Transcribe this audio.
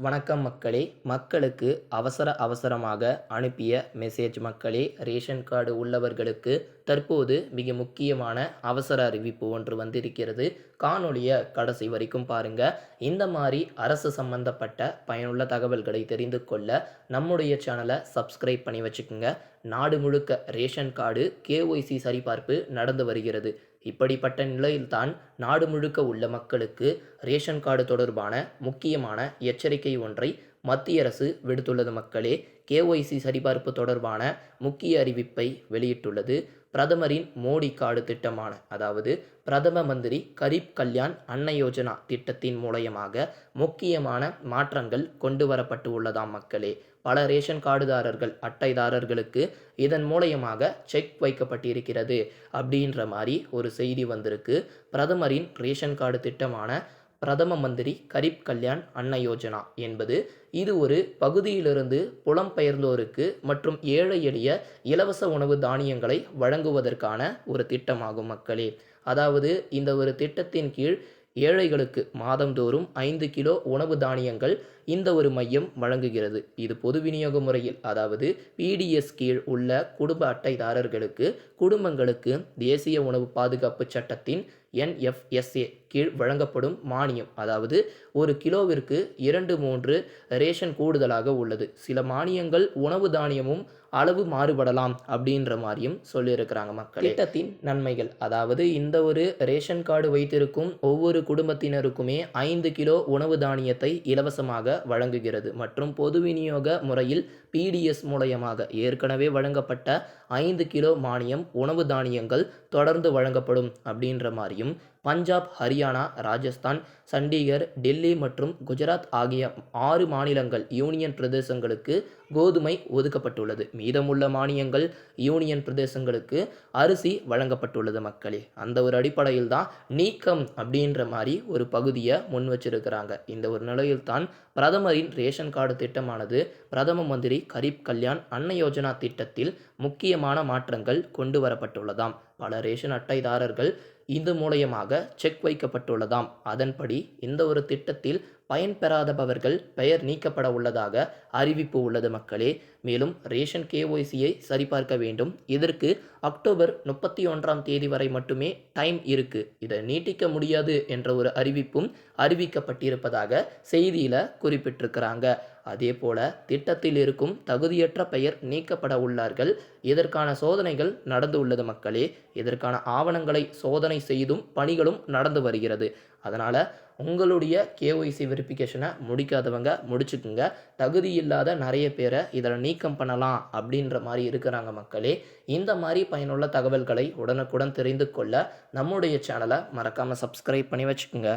வணக்கம் மக்களே. மக்களுக்கு அவசர அவசரமாக அனுப்பிய மெசேஜ் மக்களே ரேஷன் கார்டு உள்ளவர்களுக்கு தற்போது மிக முக்கியமான அவசர அறிவிப்பு ஒன்று வந்திருக்கிறது. காணொளியை கடைசி வரைக்கும் பாருங்க. இந்த மாதிரி அரசு சம்பந்தப்பட்ட பயனுள்ள தகவல்களை தெரிந்து கொள்ள நம்முடைய சேனலை சப்ஸ்கிரைப் பண்ணி வச்சுக்கோங்க. நாடு முழுக்க ரேஷன் கார்டு கேஒய்சி சரிபார்ப்பு நடந்து வருகிறது. இப்படிப்பட்ட நிலையில்தான் நாடு முழுக்க உள்ள மக்களுக்கு ரேஷன் கார்டு தொடர்பான முக்கியமான எச்சரிக்கை ஒன்றை மத்திய அரசு விடுத்துள்ளது மக்களே. கேஒய்சி சரிபார்ப்பு தொடர்பான முக்கிய அறிவிப்பை வெளியிட்டுள்ளது. பிரதமரின் மோடி கார்டு திட்டமான அதாவது பிரதம மந்திரி கரீப் கல்யாண் அன்ன யோஜனா திட்டத்தின் மூலயமாக முக்கியமான மாற்றங்கள் கொண்டு வரப்பட்டு உள்ளதாம் மக்களே. பல ரேஷன் கார்டுதாரர்கள் அட்டைதாரர்களுக்கு இதன் மூலயமாக செக் வைக்கப்பட்டிருக்கிறது. அப்படின்ற மாதிரி ஒரு செய்தி வந்திருக்கு. பிரதமரின் ரேஷன் கார்டு திட்டமான பிரதம மந்திரி கரீப் கல்யாண் அன்ன யோஜனா என்பது இது ஒரு பகுதியிலிருந்து புலம்பெயர்ந்தோருக்கு மற்றும் ஏழை எளிய இலவச உணவு தானியங்களை வழங்குவதற்கான ஒரு திட்டமாகும் மக்களே. அதாவது இந்த ஒரு திட்டத்தின் கீழ் ஏழைகளுக்கு மாதந்தோறும் ஐந்து கிலோ உணவு தானியங்கள் இந்த ஒரு மையம் வழங்குகிறது. இது பொது விநியோக முறையில் அதாவது பிடிஎஸ் கீழ் உள்ள குடும்ப அட்டைதாரர்களுக்கு குடும்பங்களுக்கு தேசிய உணவு பாதுகாப்பு சட்டத்தின் என்எஃப்எஸ்ஏ கீழ் வழங்கப்படும் மானியம். அதாவது ஒரு கிலோவிற்கு இரண்டு மூன்று ரேஷன் கூடுதலாக உள்ளது. சில மானியங்கள் உணவு தானியமும் அளவு மாறுபடலாம் அப்படின்ற மாதிரியும் சொல்லியிருக்கிறாங்க மக்கள். திட்டத்தின் நன்மைகள். அதாவது இந்த ஒரு ரேஷன் கார்டு வைத்திருக்கும் ஒவ்வொரு குடும்பத்தினருக்குமே ஐந்து கிலோ உணவு தானியத்தை இலவசமாக வழங்குகிறது. மற்றும் பொது விநியோக முறையில் பிடிஎஸ் மூலயமாக ஏற்கனவே வழங்கப்பட்ட ஐந்து கிலோ மானியம் உணவு தானியங்கள் தொடர்ந்து வழங்கப்படும் அப்படின்ற மாநிலங்களையும் பஞ்சாப் ஹரியானா ராஜஸ்தான் சண்டிகர் டெல்லி மற்றும் குஜராத் ஆகிய ஆறு மாநிலங்கள் யூனியன் பிரதேசங்களுக்கு கோதுமை ஒதுக்கப்பட்டுள்ளது. மீதமுள்ள மானியங்கள் யூனியன் பிரதேசங்களுக்கு அரிசி வழங்கப்பட்டுள்ளது மக்களே. அந்த ஒரு அடிப்படையில் தான் நீக்கம் அப்படின்ற மாதிரி ஒரு பகுதியை முன் வச்சிருக்கிறாங்க. இந்த ஒரு நிலையில் தான் பிரதமரின் ரேஷன் கார்டு திட்டமானது பிரதம மந்திரி கரீப் கல்யாண் அன்ன யோஜனா திட்டத்தில் முக்கியமான மாற்றங்கள் கொண்டு வரப்பட்டுள்ளதாம். பல ரேஷன் அட்டைதாரர்கள் இது மூலயமாக செக் வைக்கப்பட்டுள்ளதாம். அதன்படி இந்த ஒரு திட்டத்தில் பயன்பெறாதபவர்கள் பெயர் நீக்கப்பட உள்ளதாக அறிவிப்பு உள்ளது மக்களே. மேலும் ரேஷன் கேஒய்சியை சரிபார்க்க வேண்டும். இதற்கு அக்டோபர் முப்பத்தி ஒன்றாம் தேதி வரை மட்டுமே டைம் இருக்கு. இதை நீட்டிக்க முடியாது என்ற ஒரு அறிவிப்பும் அறிவிக்கப்பட்டிருப்பதாக செய்தியில் குறிப்பிட்டிருக்கிறாங்க. அதே போல திட்டத்தில் இருக்கும் தகுதியற்ற பெயர் நீக்கப்பட உள்ளார்கள். இதற்கான சோதனைகள் நடந்து உள்ளது மக்களே. இதற்கான ஆவணங்களை சோதனை செய்தும் பணிகளும் நடந்து வருகிறது. அதனால் உங்களுடைய கேஒய்சி வெரிஃபிகேஷனை முடிக்காதவங்க முடிச்சுக்குங்க. தகுதி இல்லாத நிறைய பேரை இதில் நீக்கம் பண்ணலாம் அப்படின்ற மாதிரி இருக்கிறாங்க மக்களே. இந்த மாதிரி பயனுள்ள தகவல்களை உடனுக்குடன் தெரிந்து கொள்ள நம்முடைய சேனலை மறக்காமல் சப்ஸ்கிரைப் பண்ணி வச்சுக்கோங்க.